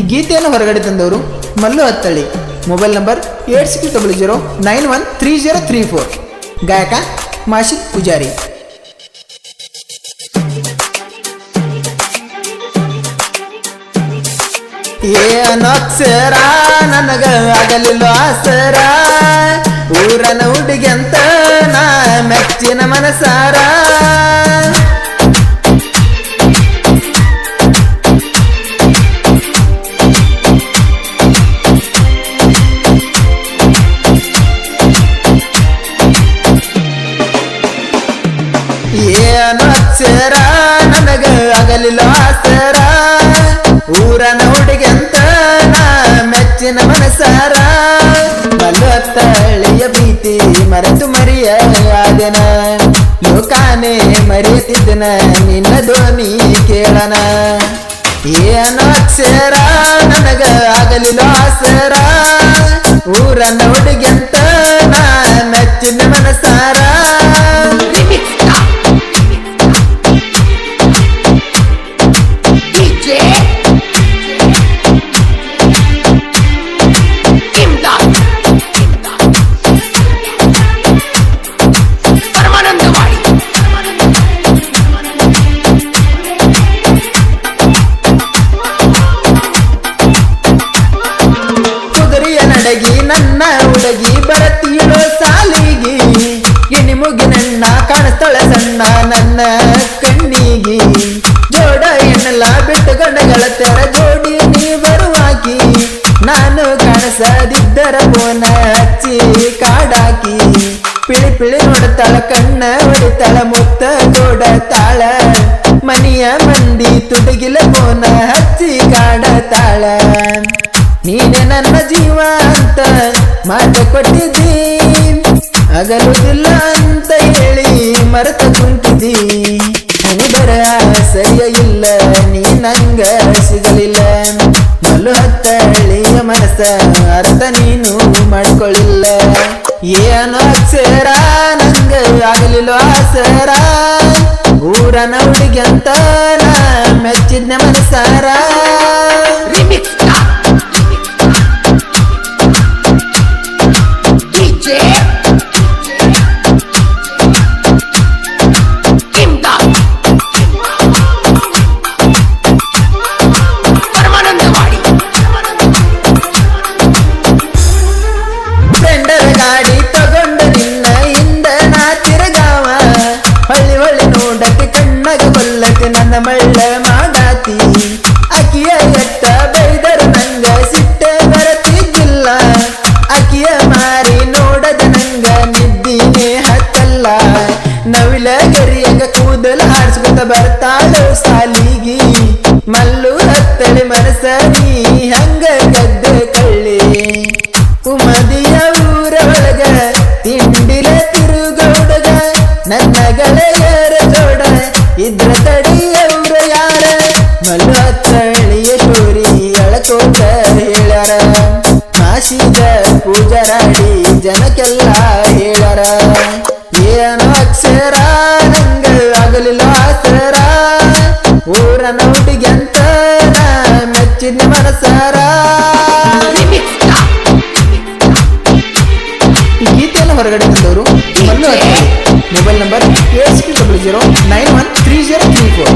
ಈ ಗೀತೆಯನ್ನು ಹೊರಗಡೆ ತಂದವರು Mallu Hattalli. Mobile number eight six double zero nine one three zero three four. ಗಾಯಕ ಮಾಶಿದ್ ಪೂಜಾರಿ. ಏನಕ್ಷರ ನನಗ ಆಸರ. ಊರನ ಹುಡುಗಂತ ನಾ ಮೆಚ್ಚಿನ ಮನಸಾರ. ಏನು ಅಕ್ಷರ ನನಗ ಆಗಲಿಲ್ಲ ಆಸರ ಊರನ ಹುಡುಗಂತ ನಾ ಮೆಚ್ಚಿನ ಮನಸಾರ? ಅತ್ತಳಿಯ ಪ್ರೀತಿ ಮರೆತು ಮರಿಯ ಆದನ? ಲೋಕಾನೆ ಮರೆಯುತ್ತಿದ್ದನ? ನಿನ್ನ ಧ್ವನಿ ಕೇಳನ? ಏನು ಅಕ್ಷರ ನನಗ ಆಗಲಿಲ್ಲ ಆಸರ ಊರನ ಹುಡುಗಂತ ಜೋಡ ಎನ್ನಲ್ಲ, ಬಿಟ್ಟು ಗಂಡಗಳ ತೆರ ಜೋಡಿ ನೀ ಬರುವಾಕಿ. ನಾನು ಕಾಣಿಸದಿದ್ದರ ಬೋನ ಹಚ್ಚಿ ಕಾಡಾಕಿ. ಪಿಳಿ ಪಿಳಿ ನೋಡ್ತಾಳ ಕಣ್ಣ, ಹೊಡಿತಾಳ ಮುತ್ತ ತಾಳ. ಮನಿಯ ಮಂದಿ ತುಡುಗಿಲ ಬೋನ ಹಚ್ಚಿ ಕಾಡತಾಳ. ನೀನೆ ನನ್ನ ಜೀವ ಅಂತ ಮಾತು ಕೊಟ್ಟಿದ್ದಿ. ಅಗಲುದಿಲ್ಲ ಅಂತ ಹೇಳಿ ಮರೆತ ಕುಂತಿದ್ದಿ. ಹಣಿಬರ ಸರಿಯ ಇಲ್ಲ. ನೀ ನಂಗ ಸಿಗಲಿಲ್ಲ ಮಲ್ಲು ಹತ್ತಳಿಯ ಮನಸ ಅರ್ಥ ನೀನು ಮಾಡ್ಕೊಳ್ಳಿಲ್ಲ ಏನೋ ಅಕ್ಷರ ನಂಗ ಆಗಲಿಲ್ಲ ಆಸರ ಊರನ ಅಂತ ನಾ ಮೆಚ್ಚಿದ್ನೆ ಮನಸಾರ. ಹಾರಿಸ್ಕೊತ ಬರ್ತಾಳು ಸಾಲಿಗಿ. ಮಲ್ಲು ಹತ್ತಳಿ ಮನಸ ನೀ ಹಂಗ ಗದ್ದ ಕಳ್ಳಿ. ಉಮದಿಯ ಊರ ಒಳಗ ತಿಂಡಿಲ ತಿರುಗೌಡಗ, ನನ್ನ ಗೆಳೆಯರ ಜೋಡ, ಇದ್ರ ತಡಿಯವ್ರ ಯಾರ? ಮಲ್ಲು ಹತ್ತಳಿಯ ಚೋರಿ ಎಳಕೋಟ ಹೇಳ್ಯಾರ ಮಾಸಿದ ಪೂಜರಾಡಿ ಜನಕ್ಕೆಲ್ಲ ಹೇಳರ. ಏನು ಅಕ್ಷರ ಆಗಲಿಲ್ಲ ಆಸರ ಊರನ ಹುಡುಗಂತ ನಾ ಮೆಚ್ಚಿನ ಮನಸಾರ. ಈ ಗೀತೆಯನ್ನು ಹೊರಗಡೆ ತಂದವರು Mallu mobile number eight six double zero nine one three zero three four.